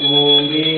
ॐ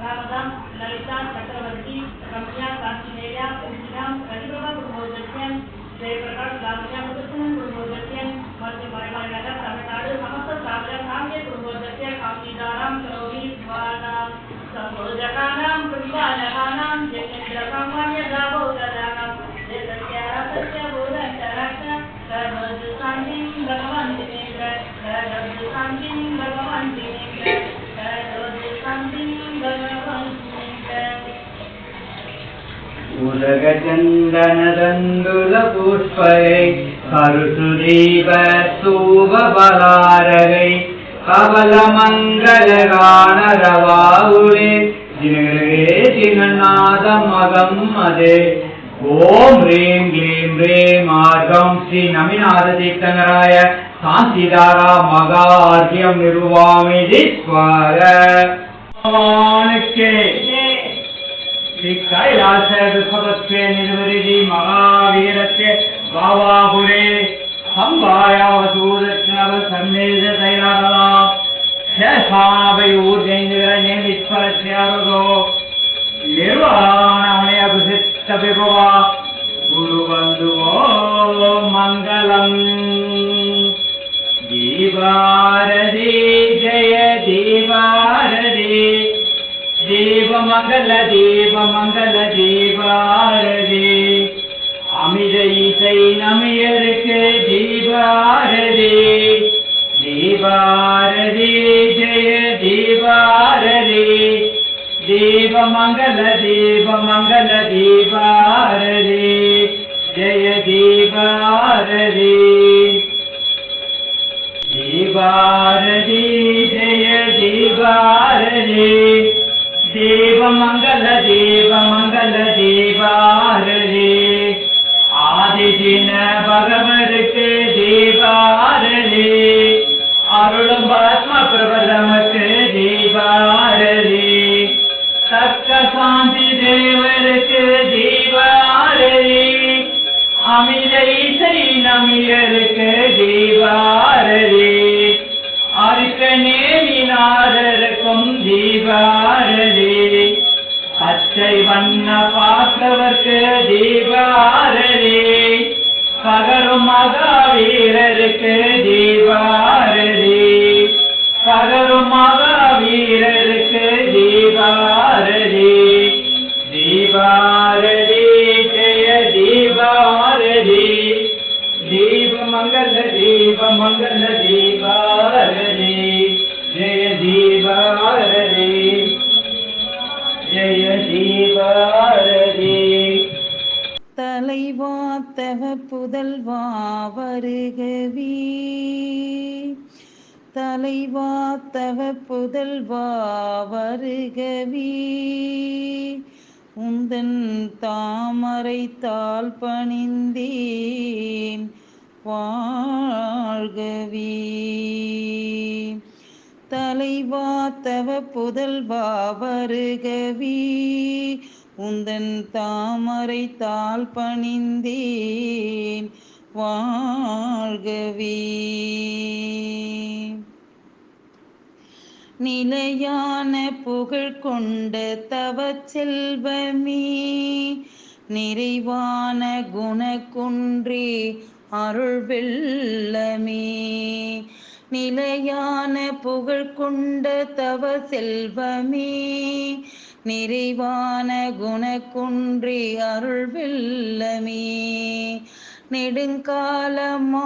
रामदास ललिता चक्रवर्ती रम्या काशीनेया कुंजिना प्रतिभा प्रबोधत्यं जयप्रकाश लालच्या प्रदर्शन प्रबोधत्यं मध्य परिवारगत तमिळनाडु समस्त सागर साम्य प्रबोधत्य काशीदारां करोमि द्वारा संबोधकानां कृपालकानां जयेन्द्रकामान्य दाभोगदानां जयसत्यारसत्य बोधचरक्ष सर्वजुसान्तिं भगवान् जितेन्द्र सर्वजुसान्तिं भगवान् जितेन्द्र உலகச்சந்தனதந்துல புஷ்பை கருசுதீப சூபபலாரகை கவலமங்கலகானரவாவுளே தினகரே தினநாத மகம் அதே ஓம் ரீம் க்ளீம் ரீம் ஆர்கம் ஸ்ரீ நமிநாத தீர்த்தங்கராய சாந்திதாரா மகார்கியம் நிர்வாமி தீஸ்வர பகவானுக்கே कालासवि निर्मरि महावीरस्य बावापुरे अम्बायावसूरच्च सन्मेधतया शशायोजनिरीश्वरस्यागो निर्वाणामयुसिक्तविभवान्धुवो मङ्गलम्। दीवारदि தீபமங்கல தீபாரதி அமித இசை நமியருக்கு தீபாரதி தீபாரதி ஜெய தீபாரதி தீபமங்கல தீபமங்கல தீபாரதி ஜெய தீபாரதி தீபாரதி ஜெய தீபாரதி मङ्गल देव मङ्गलदेवादे आदिशि न भगवकृते देवा வண்ண பார்த்தவர்க்கு தீபாரதி. பகரும் மகாவீரருக்கு தீபாரதி. பகரும் மகாவீரருக்கு தவ புதல்வா வருகவி தலைவா தவ புதல்வா வருகவி உந்தன் தாமரை தாள் பணிந்தேன் வாழ்கவி. தலைவா தவ புதல்வா வருகவி உந்தன் தாமரை தாள் பணிந்தேன். வாழ்கவே நிலையான புகழ் கொண்ட தவ செல்வமே நிறைவான குணக்குன்றே அருள் வெள்ளமே. நிலையான புகழ் கொண்ட தவ செல்வமே நிறைவான குணக்குன்றி அருள் வெள்ளமே நெடுங்காலமாய்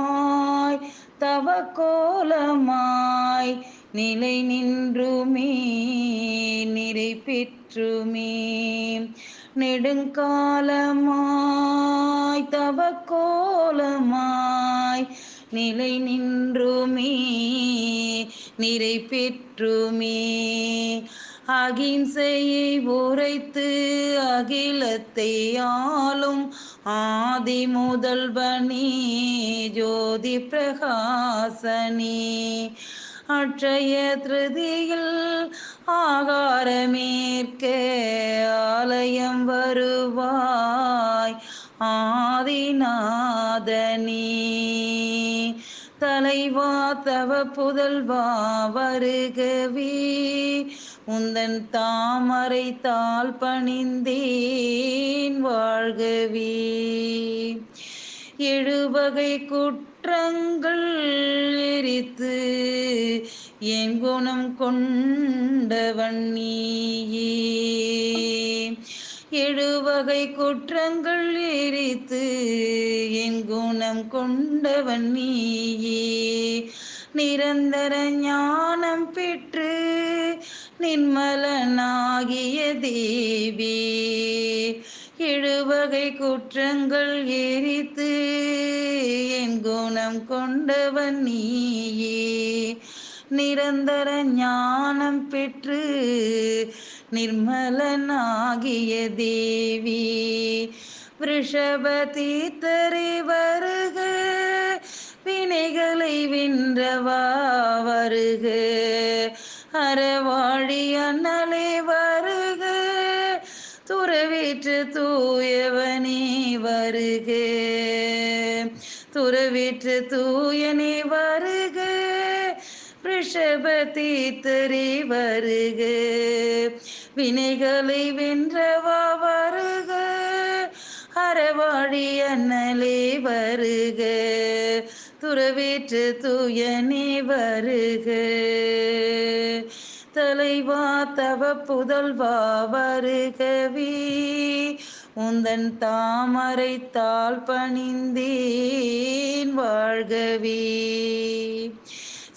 தவ கோலமாய் நிலை நின்றுமே நிறை பெற்றுமே நெடுங்காலமாய் தவ கோலமாய் நிலை நின்றுமே நிறை பெற்றுமே அகிம்சையை உரைத்து அகிலத்தை ஆளும் ஆதி முதல்வனி ஜோதி பிரகாசனி. அற்றைய திருதியில் ஆகாரமேற்க ஆலயம் வருவாய் ஆதிநாதனி. தலைவா தவ புதல்வா வருகவி உந்தன் தாமரை தாள் பணிந்தேன் வாழ்கவி எழுவகை குற்றங்கள் எரித்து என் குணம் கொண்டவன் நீயே எழுவகை குற்றங்கள் எரித்து என் குணம் கொண்டவன் நீயே. நிரந்தர ஞானம் பெற்று நின்மலனாகிய தேவி. எழுவகை குற்றங்கள் எரித்து என் குணம் கொண்டவன் நீயே. நிரந்தர ஞானம் பெற்று நிர்மலனாகிய தேவி. விஷபதீத்தரை வருக வினைகளை வென்றவா வருக. அறவாழி அண்ணலே வருக துறவேற்று தூயவனே வருக. துறவேற்று தூயனே வருக ரிஷபதீத்தரே வருக. வினைகளை வென்றவா வருக. அறவாழி அண்ணலே வருக. துறவேற்று தூயனே வருக. தலைவா தவ புதல்வா வருகவி உந்தன் தாமரை தாள் பணிந்தேன் வாழ்கவி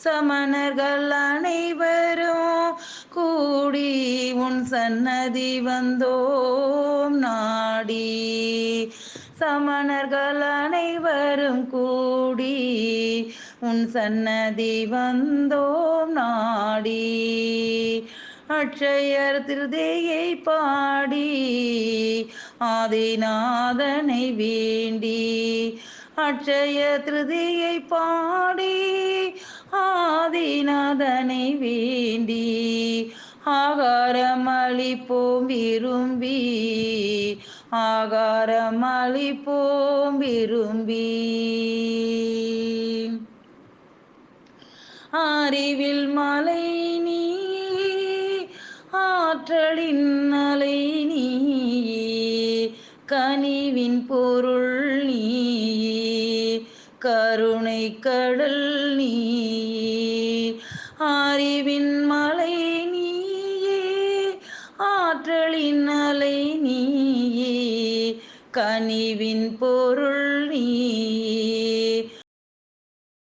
சமணர்கள் அனைவரும் கூடி உன் சன்னதி வந்தோம் நாடி. சமணர்கள் அனைவரும் கூடி உன் சன்னதி வந்தோம் நாடி. அட்சயர் திருதேயை பாடி ஆதிநாதனை வேண்டி. அட்சய திருதியை பாடி ஆதிநாதனை வேண்டி ஆகாரம் அளிப்போம் விரும்பி ஆகாரம் அளிப்போம் விரும்பி அறிவில் மலை நீ ஆற்றலின் அலை நீ கனிவின் பொருள் கருணை கடல் நீ அறிவின் மலை நீயே ஆற்றலின் அலை நீயே. கனிவின் பொருள்